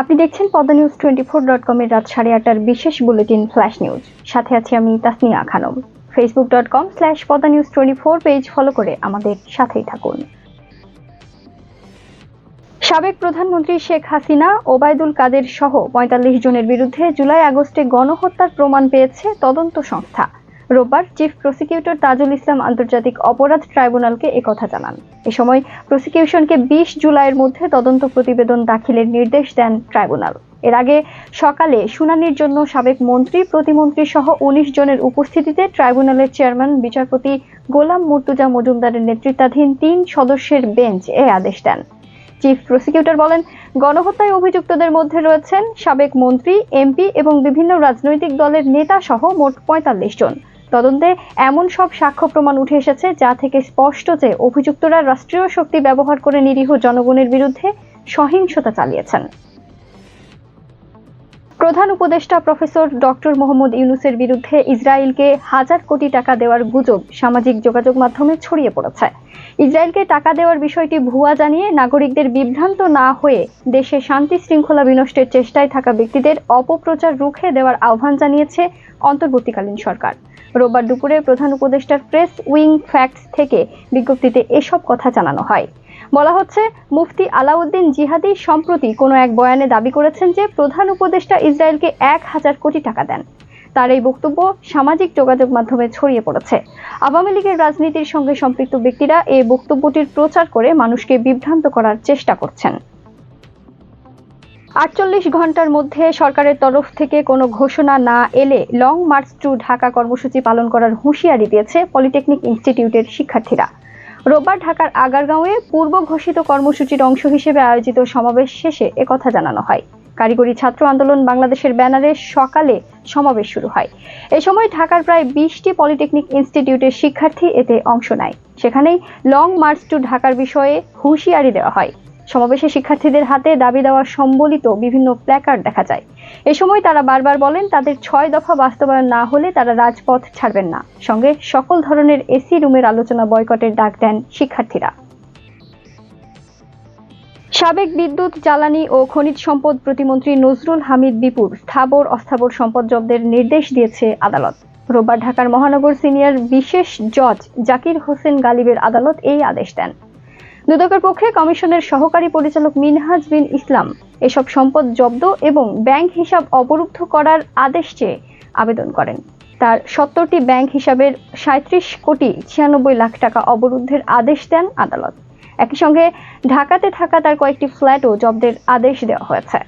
আপনি দেখছেন Padma news twenty four dot কমের রাত সাড়ে আটটার বিশেষ বুলেটিন ফ্ল্যাশ নিউজ। সাথে আছি আমি Tasnia Khanam Facebook dot com slash Padma news twenty four page follow করে আমাদের সাথেই থাকুন। সাবেক প্রধানমন্ত্রী শেখ হাসিনা, ওবায়দুল কাদের সহ পঁয়তাল্লিশ জনের বিরুদ্ধে জুলাই আগস্টে গণহত্যার প্রমাণ পেয়েছে তদন্ত সংস্থা। রোববার চিফ প্রসিকিউটর তাজুল ইসলাম আন্তর্জাতিক অপরাধ ট্রাইব্যুনালকে একথা জানান। এ সময় প্রসিকিউশনকে বিশ জুলাইয়ের মধ্যে তদন্ত প্রতিবেদন দাখিলের নির্দেশ দেন ট্রাইব্যুনাল। এর আগে সকালে শুনানির জন্য সাবেক মন্ত্রী, প্রতিমন্ত্রী সহ উনিশ জনের উপস্থিতিতে ট্রাইব্যুনালের চেয়ারম্যান, বিচারপতি গোলাম মুর্তুজা মজুমদারের নেতৃত্বাধীন তিন সদস্যের বেঞ্চ এ আদেশ দেন। চিফ প্রসিকিউটর বলেন, গণহত্যায় অভিযুক্তদের মধ্যে রয়েছেন সাবেক মন্ত্রী, এমপি এবং বিভিন্ন রাজনৈতিক দলের নেতা সহ মোট পঁয়তাল্লিশ জন। তদন্তে এমন সব সাক্ষ্য প্রমাণ উঠে এসেছে যা থেকে স্পষ্ট যে অভিযুক্তরা রাষ্ট্রীয় শক্তি ব্যবহার করে নিরীহ জনগণের বিরুদ্ধে সহিংসতা চালিয়েছেন। প্রধান উপদেষ্টা প্রফেসর ডক্টর মোহাম্মদ ইউনুসের বিরুদ্ধে ইসরায়েলকে হাজার কোটি টাকা দেওয়ার গুজব সামাজিক যোগাযোগ মাধ্যমে ছড়িয়ে পড়েছে। ইসরায়েলকে টাকা দেওয়ার বিষয়টি ভুয়া জানিয়ে নাগরিকদের বিভ্রান্ত না হয়ে দেশে শান্তি শৃঙ্খলা বিনষ্টের চেষ্টায় থাকা ব্যক্তিদের অপপ্রচার রুখে দেওয়ার আহ্বান জানিয়েছে অন্তর্বর্তীকালীন সরকার। রোববার দুপুরে প্রধান উপদেষ্টার প্রেস উইং ফ্যাক্টস থেকে বিজ্ঞপ্তিতে এসব কথা জানানো হয়। বলা হচ্ছে, মুফতি আলাউদ্দিন জিহাদি সম্প্রতি কোনো এক বয়ানে দাবি করেছেন যে প্রধান উপদেষ্টা ইসরায়েলকে এক হাজার কোটি টাকা দেন। তার এই বক্তব্য সামাজিক যোগাযোগ মাধ্যমে ছড়িয়ে পড়েছে। আওয়ামী লীগের রাজনীতির সঙ্গে সম্পৃক্ত ব্যক্তিরা এই বক্তব্যটির প্রচার করে মানুষকে বিভ্রান্ত করার চেষ্টা করছেন। আটচল্লিশ ঘণ্টার মধ্যে সরকারের তরফ থেকে কোনো ঘোষণা না এলে লং মার্চ টু ঢাকা কর্মসূচি পালন করার হুঁশিয়ারি দিয়েছে পলিটেকনিক ইনস্টিটিউটের শিক্ষার্থীরা। রোববার ঢাকার আগারগাঁওয়ে পূর্ব ঘোষিত কর্মসূচির অংশ হিসেবে আয়োজিত সমাবেশ শেষে একথা জানানো হয়। কারিগরি ছাত্র আন্দোলন বাংলাদেশের ব্যানারে সকালে সমাবেশ শুরু হয়। এ সময় ঢাকার প্রায় বিশটি পলিটেকনিক ইনস্টিটিউটের শিক্ষার্থী এতে অংশ নেয়। সেখানেই লং মার্চ টু ঢাকার বিষয়ে হুঁশিয়ারি দেওয়া হয়। সমাবেশে শিক্ষার্থীদের হাতে দাবি দেওয়া সম্বলিত বিভিন্ন প্ল্যাকার্ড দেখা যায়। এ সময় তারা বারবার বলেন, তাদের ছয় দফা বাস্তবায়ন না হলে তারা রাজপথ ছাড়বেন না। সঙ্গে সকল ধরনের এসি রুমের আলোচনা বয়কটের ডাক দেন শিক্ষার্থীরা। সাবেক বিদ্যুৎ, জ্বালানি ও খনিজ সম্পদ প্রতিমন্ত্রী নজরুল হামিদ বিপুর স্থাবর অস্থাবর সম্পদ জব্দের নির্দেশ দিয়েছে আদালত। রোববার ঢাকার মহানগর সিনিয়র বিশেষ জজ জাকির হোসেন গালিবের আদালত এই আদেশ দেন। দুদকের পক্ষে কমিশনের সহকারী পরিচালক মিনহাজ বিন ইসলাম এসব সম্পদ জব্দ এবং ব্যাংক হিসাব অবরুদ্ধ করার আদেশ চেয়ে আবেদন করেন। তার সত্তরটি ব্যাংক হিসাবের সাঁত্রিশ কোটি ছিয়ানব্বই লাখ টাকা অবরুদ্ধের আদেশ দেন আদালত। একই সঙ্গে ঢাকাতে থাকা তার কয়েকটি ফ্ল্যাটও জব্দের আদেশ দেওয়া হয়েছে।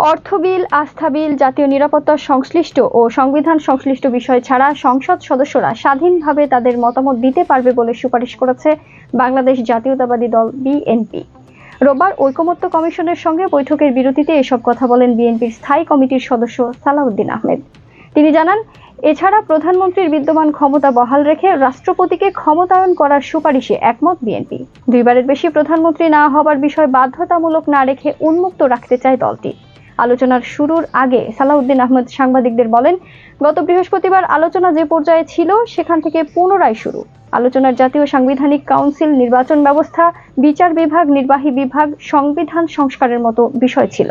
অর্থ বিল, আস্থা বিল, জাতীয় নিরাপত্তা সংশ্লিষ্ট ও সংবিধান সংশ্লিষ্ট বিষয় ছাড়া সংসদ সদস্যরা স্বাধীনভাবে তাদের মতামত দিতে পারবে বলে সুপারিশ করেছে বাংলাদেশ জাতীয়তাবাদী দল বিএনপি। রোববার ঐকমত্য কমিশনের সঙ্গে বৈঠকের বিরতিতে এসব কথা বলেন বিএনপির স্থায়ী কমিটির সদস্য সালাউদ্দিন আহমেদ। তিনি জানান, এছাড়া প্রধানমন্ত্রীর বিদ্যমান ক্ষমতা বহাল রেখে রাষ্ট্রপতিকে ক্ষমতায়ন করার সুপারিশে একমত বিএনপি। দুইবারের বেশি প্রধানমন্ত্রী না হবার বিষয় বাধ্যতামূলক না রেখে উন্মুক্ত রাখতে চায় দলটি। আলোচনার শুরুর আগে সালাউদ্দিন আহমদ সাংবাদিকদের বলেন, গত বৃহস্পতিবার আলোচনা যে পর্যায়ে ছিল, সেখান থেকে পুনরায় শুরু। আলোচনার জাতীয় সাংবিধানিক কাউন্সিল নির্বাচন ব্যবস্থা, বিচার বিভাগ, নির্বাহী বিভাগ, সংবিধান সংস্কারের মতো বিষয় ছিল।